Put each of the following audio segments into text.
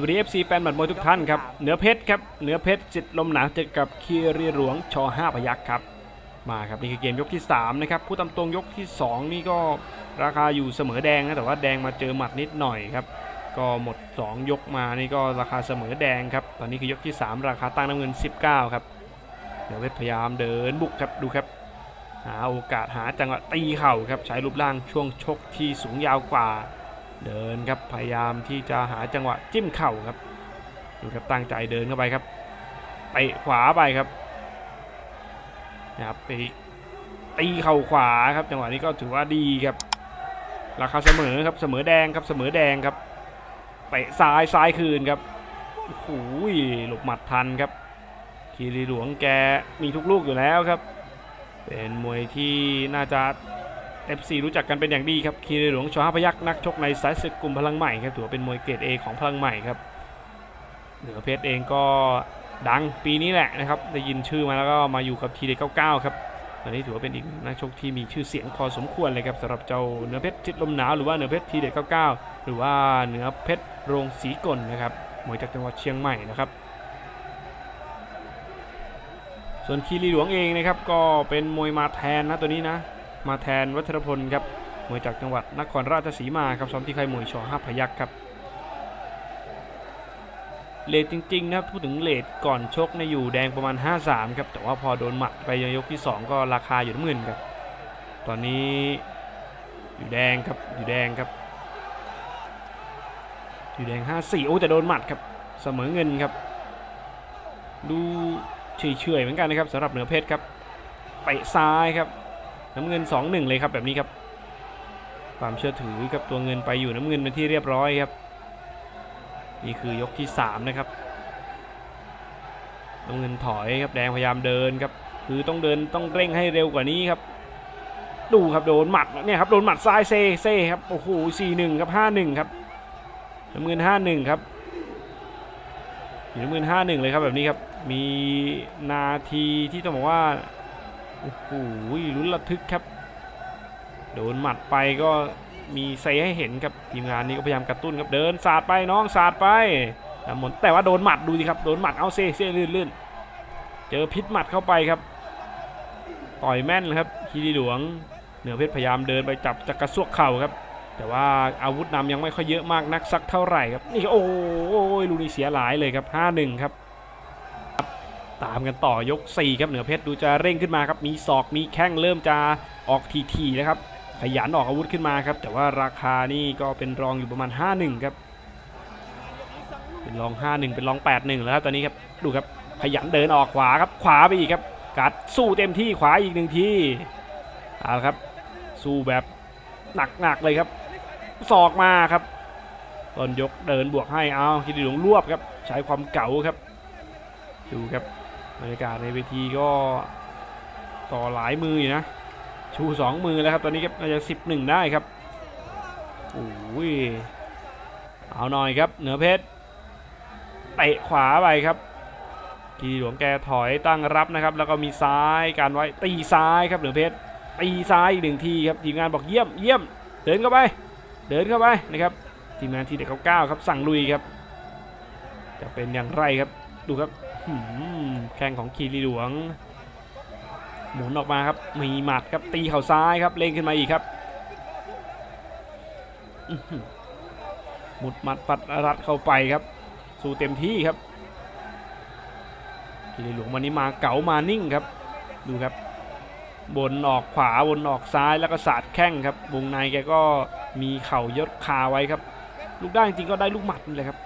วัสดี FC แฟนหมัดมวยทุกท่านครับ เหนือเพชรครับ เหนือเพชรจิตลมหนาวเจอกับคีรีหลวงช5พยักครับ มาครับนี่คือเกมยกที่ 3 นะครับ ผู้ตำตรงยกที่ 2 นี่ก็ราคาอยู่เสมอแดงนะ แต่ว่าแดงมาเจอหมัดนิดหน่อยครับ ก็หมด 2 ยกมา นี่ก็ราคาเสมอแดงครับ ตอนนี้คือยกที่ 3 ราคาตั้งน้ำเงิน 19 ครับ เหนือเพชรพยายามเดินบุกครับ ดูครับ หาโอกาสหาจังหวะตีเข่าครับ ใช้รูปร่างช่วงชกที่สูงยาวกว่า เดินครับพยายามที่จะหาจังหวะจิ้มเข่าครับดูครับตั้งใจเดินเข้าไปครับไปขวาไปครับนะครับไปตีเข่าขวาครับ จังหวะนี้ก็ถือว่าดีครับ ราคาเสมอครับเสมอแดงครับเสมอแดงครับไปซ้ายซ้ายคืนครับโอ้โหหลบหมัดทันครับคีรีหลวงแกมีทุกลูกอยู่แล้วครับ เป็นมวยที่น่าจะ FC รู้จักกันเป็นอย่างดีครับคีรีหลวงชอห้าพยักษ์นักชกในสายศึกกลุ่มพลังใหม่ครับถือว่าเป็นมวยเกรด A ของพลังใหม่ครับเหนือเพชรเองก็ดังปีนี้แหละนะครับได้ยินชื่อมาแล้วก็มาอยู่กับทีเด็ก99 ครับตอนนี้ถือว่าเป็นอีกนักชกที่มีชื่อเสียงพอสมควรเลยครับสำหรับเจ้าเหนือเพชรจิตลมหนาวหรือว่าเหนือเพชรทีเด็ก99 หรือว่าเหนือเพชรโรงสีกลนะครับมวยจากจังหวัดเชียงใหม่นะครับส่วนคีรีหลวงเองนะครับก็เป็นมวยมาแทนนะตัวนี้นะ มาแทนวัชรพลครับมวยจากจังหวัดนครราชสีมาครับซ้อมที่ค่ายมวยชอห้าพยักครับเลทจริงๆนะพูดถึงเลทก่อนชกในอยู่แดงประมาณ 5-3 ครับแต่ว่าพอโดนหมัดไปยกที่ 2 ก็ราคาอยู่น้ำเงินครับตอนนี้อยู่แดงครับอยู่แดงครับอยู่แดง 5-4 โอ้แต่โดนหมัดครับเสมอเงินครับ ดูเฉยๆเหมือนกันนะครับสำหรับเหนือเพชรครับไปซ้ายครับ น้ำเงิน 2-1 เลยครับแบบนี้ครับ ความเชื่อถือกับตัวเงินไปอยู่น้ำเงินเป็นที่เรียบร้อยครับ นี่คือยกที่ 3 นะครับ น้ำเงินถอยครับแดงพยายามเดินครับคือต้องเดินต้องเร่งให้เร็วกว่านี้ครับ ดูครับโดนหมัดเนี่ยครับโดนหมัดซ้ายเซเซครับโอ้โห4-1ครับ5-1ครับน้ำเงิน5-1ครับอยู่น้ำเงิน5-1เลยครับแบบนี้ครับมีนาทีที่ต้องบอกว่า โอ้โหลุ้นระทึกครับ โดนหมัดไปก็มีเซให้เห็นครับทีมงานนี้ก็พยายามกระตุ้นครับเดินสาดไปน้องสาดไปแต่หมดแต่ว่าโดนหมัดดูสิครับโดนหมัดเอาเซเซลื่นลื่นเจอพิษหมัดเข้าไปครับต่อยแม่นครับคีรีหลวง เหนือเพชรพยายามเดินไปจับจะกระซวกเข่าครับ แต่ว่าอาวุธนำยังไม่ค่อยเยอะมากนักสักเท่าไหร่ครับนี่โอ้ยลูนี้เสียหลายเลยครับ 5-1 ครับ ตามกันต่อยก 4 ครับเหนือเพชรดูจะเร่งขึ้นมาครับมีศอกมีแข้งเริ่มจะออกทีๆนะครับขยันออกอาวุธขึ้นมาครับแต่ว่าราคานี่ก็เป็นรองอยู่ประมาณ 5-1 ครับ เป็นรอง 5-1 เป็นรอง 8-1 แล้วครับตอนนี้ครับดูครับขยันเดินออกขวาครับขวาไปอีกครับกัดสู้เต็มที่ขวาอีกหนึ่งทีเอาละครับ สู้แบบหนักๆเลยครับศอกมาครับต้นยกเดินบวกให้เอาคิดดีหลวงรวบครับ ใช้ความเก๋าครับ ดูครับ บรรยากาศในเวทีก็ต่อหลายมืออยู่นะ ชูสองมือแล้วครับ ตอนนี้ครับน่าจะสิบหนึ่งได้ครับโอ้ยเอาหน่อยครับเหนือเพชรเตะขวาไปครับกีหลวงแกถอยตั้งรับนะครับ แล้วก็มีซ้ายการไว้ตีซ้ายครับเหนือเพชรตีซ้ายอีกหนึ่งทีครับทีมงานบอกเยี่ยมเยี่ยมเดินเข้าไป เดินเข้าไปนะครับทีมงานทีเด็กเขาเก้าครับสั่งลุยครับ จะเป็นอย่างไรครับดูครับ แข้งของคีรีหลวง หมุนออกมาครับ มีหมัดครับ ตีเข่าซ้ายครับ เล่งขึ้นมาอีกครับหมุดหมัดปัดรัดเข้าไปครับ สู้เต็มที่ครับคีรีหลวงวันนี้มาเก๋ามานิ่งครับ ดูครับ บนออกขวาบนออกซ้ายแล้วก็สาดแข้งครับ วงในแกก็มีเข่ายดคาไว้ครับ ลูกได้จริงก็ได้ลูกหมัดนี่แหละครับ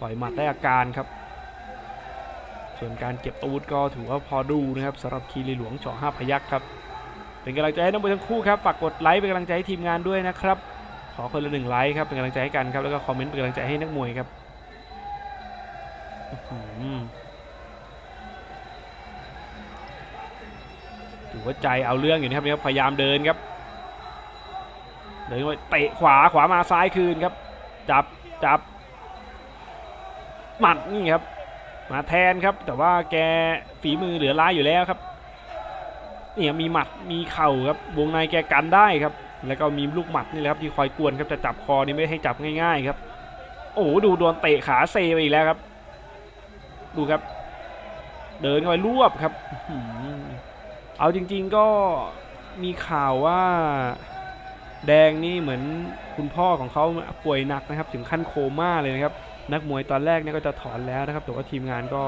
ต่อยหมัดได้อาการครับ ส่วนการเก็บอาวุธก็ถือว่าพอดูนะครับสำหรับคีรีหลวงเฉาะห้าพยักครับ เป็นกำลังใจให้นักมวยทั้งคู่ครับฝากกดไลค์เป็นกำลังใจให้ทีมงานด้วยนะครับ ขอคนละหนึ่งไลค์ครับเป็นกำลังใจให้กันครับแล้วก็คอมเมนต์เป็นกำลังใจให้นักมวยครับถือว่าใจเอาเรื่องอยู่นะครับนี่ครับพยายามเดินครับ เดินไปเตะขวาขวามาซ้ายคืนครับ จับจับหมัดนี่ครับ มาแทนครับ แต่ว่าแกฝีมือเหลือร้ายอยู่แล้วครับเนี่ยมีหมัดมีเข่าครับวงในแกกันได้ครับ แล้วก็มีลูกหมัดนี่แหละครับที่คอยกวนครับจะจับคอนี่ไม่ให้จับง่าย ๆ ครับ โอ้โหดูโดนเตะขาเซไปอีกแล้วครับ ดูครับ เดินเข้าไปรวบครับเอาจริง ๆก็มีข่าวว่า แดงนี่เหมือนคุณพ่อของเขาป่วยหนักนะครับ ถึงขั้นโคม่าเลยนะครับ นักมวยตอนแรกเนี่ยก็จะถอนแล้วนะครับ แต่ว่าทีมงานก็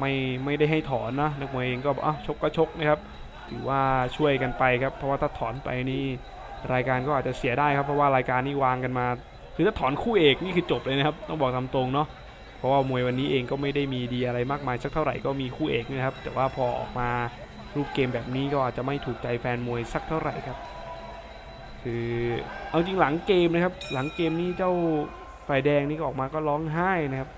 ไม่ไม่ได้ให้ถอนนะนักมวยเองก็บอกอ้าวชกก็ชกนะครับ ถือว่าช่วยกันไปครับ เพราะว่าถ้าถอนไปนี่รายการก็อาจจะเสียได้ครับ เพราะว่ารายการนี้วางกันมา คือถ้าถอนคู่เอกนี่คือจบเลยนะครับ ต้องบอกตามตรงเนาะ เพราะว่ามวยวันนี้เองก็ไม่ได้มีดีอะไรมากมายสักเท่าไหร่ก็มีคู่เอกนะครับ แต่ว่าพอออกมารูปเกมแบบนี้ก็อาจจะไม่ถูกใจแฟนมวยสักเท่าไหร่ครับ คือเอาจริงหลังเกมนะครับ หลังเกมนี้เจ้า ฝ่ายแดงนี่ก็ออกมาก็ร้องไห้นะครับ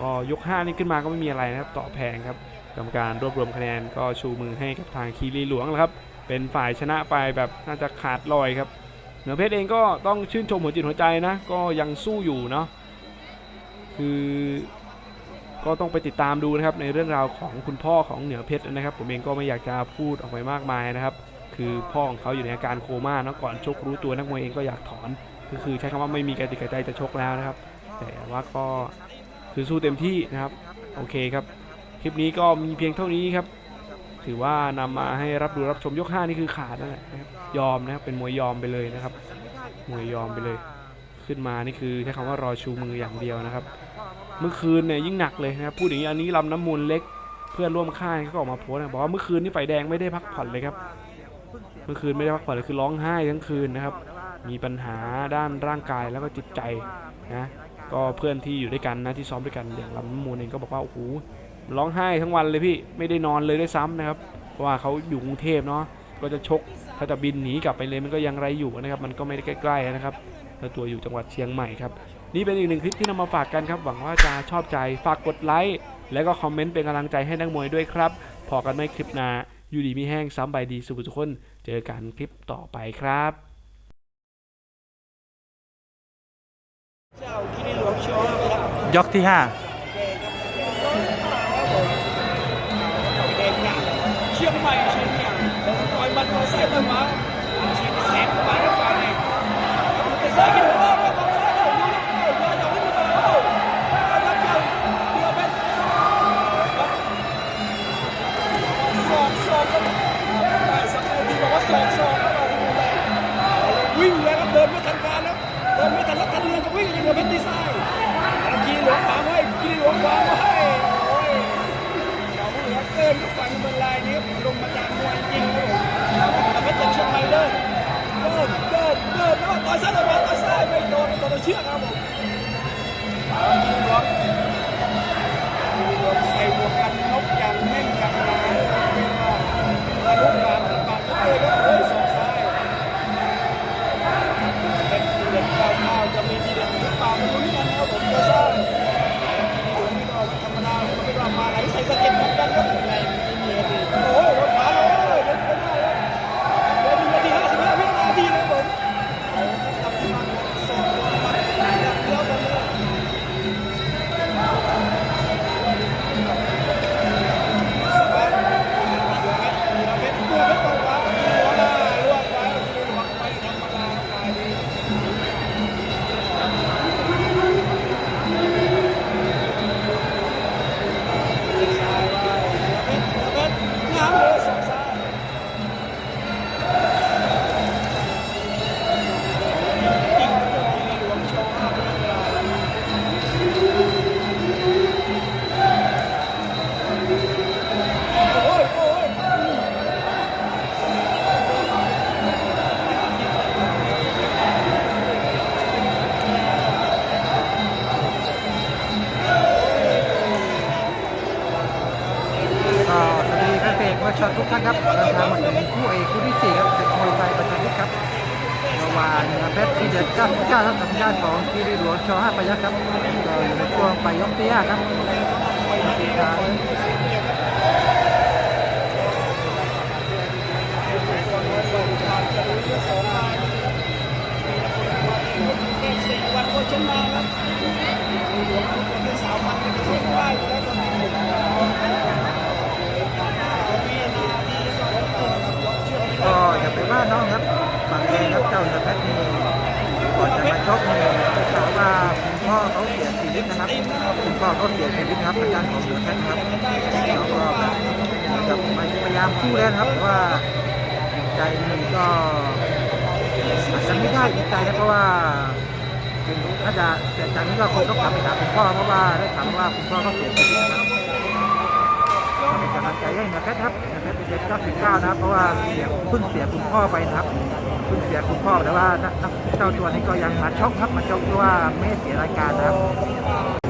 ก็ยกห้านี่ขึ้นมาก็ไม่มีอะไรนะครับต่อแพงครับกรรมการรวบรวมคะแนนก็ชูมือให้กับทางคีรีหลวงแล้วครับ เป็นฝ่ายชนะไปแบบน่าจะขาดลอยครับ เหนือเพชรเองก็ต้องชื่นชมหัวจิตหัวใจนะ ก็ยังสู้อยู่เนาะคือก็ต้องไปติดตามดูนะครับในเรื่องราวของคุณพ่อของเหนือเพชรนะครับ ผมเองก็ไม่อยากจะพูดออกไปมากมายนะครับ คือพ่อของเขาอยู่ในอาการโคม่าเนาะก่อนชกรู้ตัวนักมวยเองก็อยากถอน ก็คือใช้คำว่าไม่มีกระติกกระใจจะชกแล้วนะครับ แต่ว่าก็คือสู้เต็มที่นะครับ โอเคครับ คลิปนี้ก็มีเพียงเท่านี้ครับ ถือว่านำมาให้รับดูรับชมยกห้านี่คือขาดนั่นแหละนะครับยอมนะครับเป็นมวยยอมไปเลยนะครับมวยยอมไปเลย ขึ้นมานี่คือใช้คำว่ารอชูมืออย่างเดียวนะครับ เมื่อคืนเนี่ยยิ่งหนักเลยนะครับพูดอย่างนี้อันนี้ลำน้ำมูลเล็กเพื่อนร่วมค่ายก็ออกมาโพสต์นะบอกว่าเมื่อคืนนี่ไฟแดงไม่ได้พักผ่อนเลยครับ เมื่อคืนไม่ได้พักผ่อนเลยคือร้องไห้ทั้งคืนนะครับ มีปัญหาด้านร่างกายแล้วก็จิตใจนะก็เพื่อนที่อยู่ด้วยกันนะที่ซ้อมด้วยกันอย่างลำมูลเองก็บอกว่าโอ้โหร้องไห้ทั้งวันเลยพี่ไม่ได้นอนเลยด้วยซ้ำนะครับเพราะว่าเขาอยู่กรุงเทพเนาะก็จะชกถ้าจะบินหนีกลับไปเลยมันก็ยังไรอยู่นะครับ มันก็ไม่ได้ใกล้ๆนะครับแล้วตัวอยู่จังหวัดเชียงใหม่ครับนี่เป็นอีกหนึ่งคลิปที่นำมาฝากกันครับ หวังว่าจะชอบใจฝากกดไลค์แล้วก็คอมเมนต์เป็นกำลังใจให้นักมวยด้วยครับ พอกันในคลิปหน้าอยู่ดีมีแห้งซ้ำใบดีสุขทุกคน เจอกันคลิปต่อไปครับ ยกที่ห้าแดงอย่างเชียงใหม่เชียงอย่างแล้วต่อยมันต่อยไส้ต่อยหมาอันชีพแสนกว่าบาทแล้วฟังเองมันเป็นไส้กิน ครับเราทำมาถึงคู่เอกคู่ที่สี่ครับศึกมวยไทยประชันมิตรครับระหว่างเพชรที่เด็ด99ท่านกับญาติของคีรีหลวงชอห้าพยัคฆ์ครับก็อยู่ในช่วงไปยกที่ห้าครับติดตามแค่สี่วันก็ชนะแล้วทีหลวงคนที่สามวันก็ชนะได้อยู่แล้วตอนนี้มีนาทีสองต่อครับเชื่อม ก็อย่าไปว่า น้องครับฝั่งเองครับเจ้าเพชรนี่ก่อนจะมาชกนี่ได้ข่าวว่าคุณพ่อเขาเสียชีวิตนะครับคุณพ่อก็เสียชีวิตครับทางด้านของเหนือแพทครับแล้วก็นะครับพยายามสู้แล้วครับว่าใจมันก็อาจจะไม่ได้อีกใจนะเพราะว่าถ้าจะเสียใจนี่ก็คงต้องกลับไปหาคุณพ่อเพราะว่าได้ข่าวว่าคุณพ่อก็เสียชีวิตนะครับ ลังใจให้เหนือแพทครับเหนือแพทเป็นเด็ก99นะครับเพราะว่าเสียเพิ่งเสียคุณพ่อไปนะครับเพิ่งเสียคุณพ่อแต่ว่านักเจ้าตัวนี้ก็ยังมาช็อกครับมาช็อกเพราะว่าไม่เสียรายการนะครับ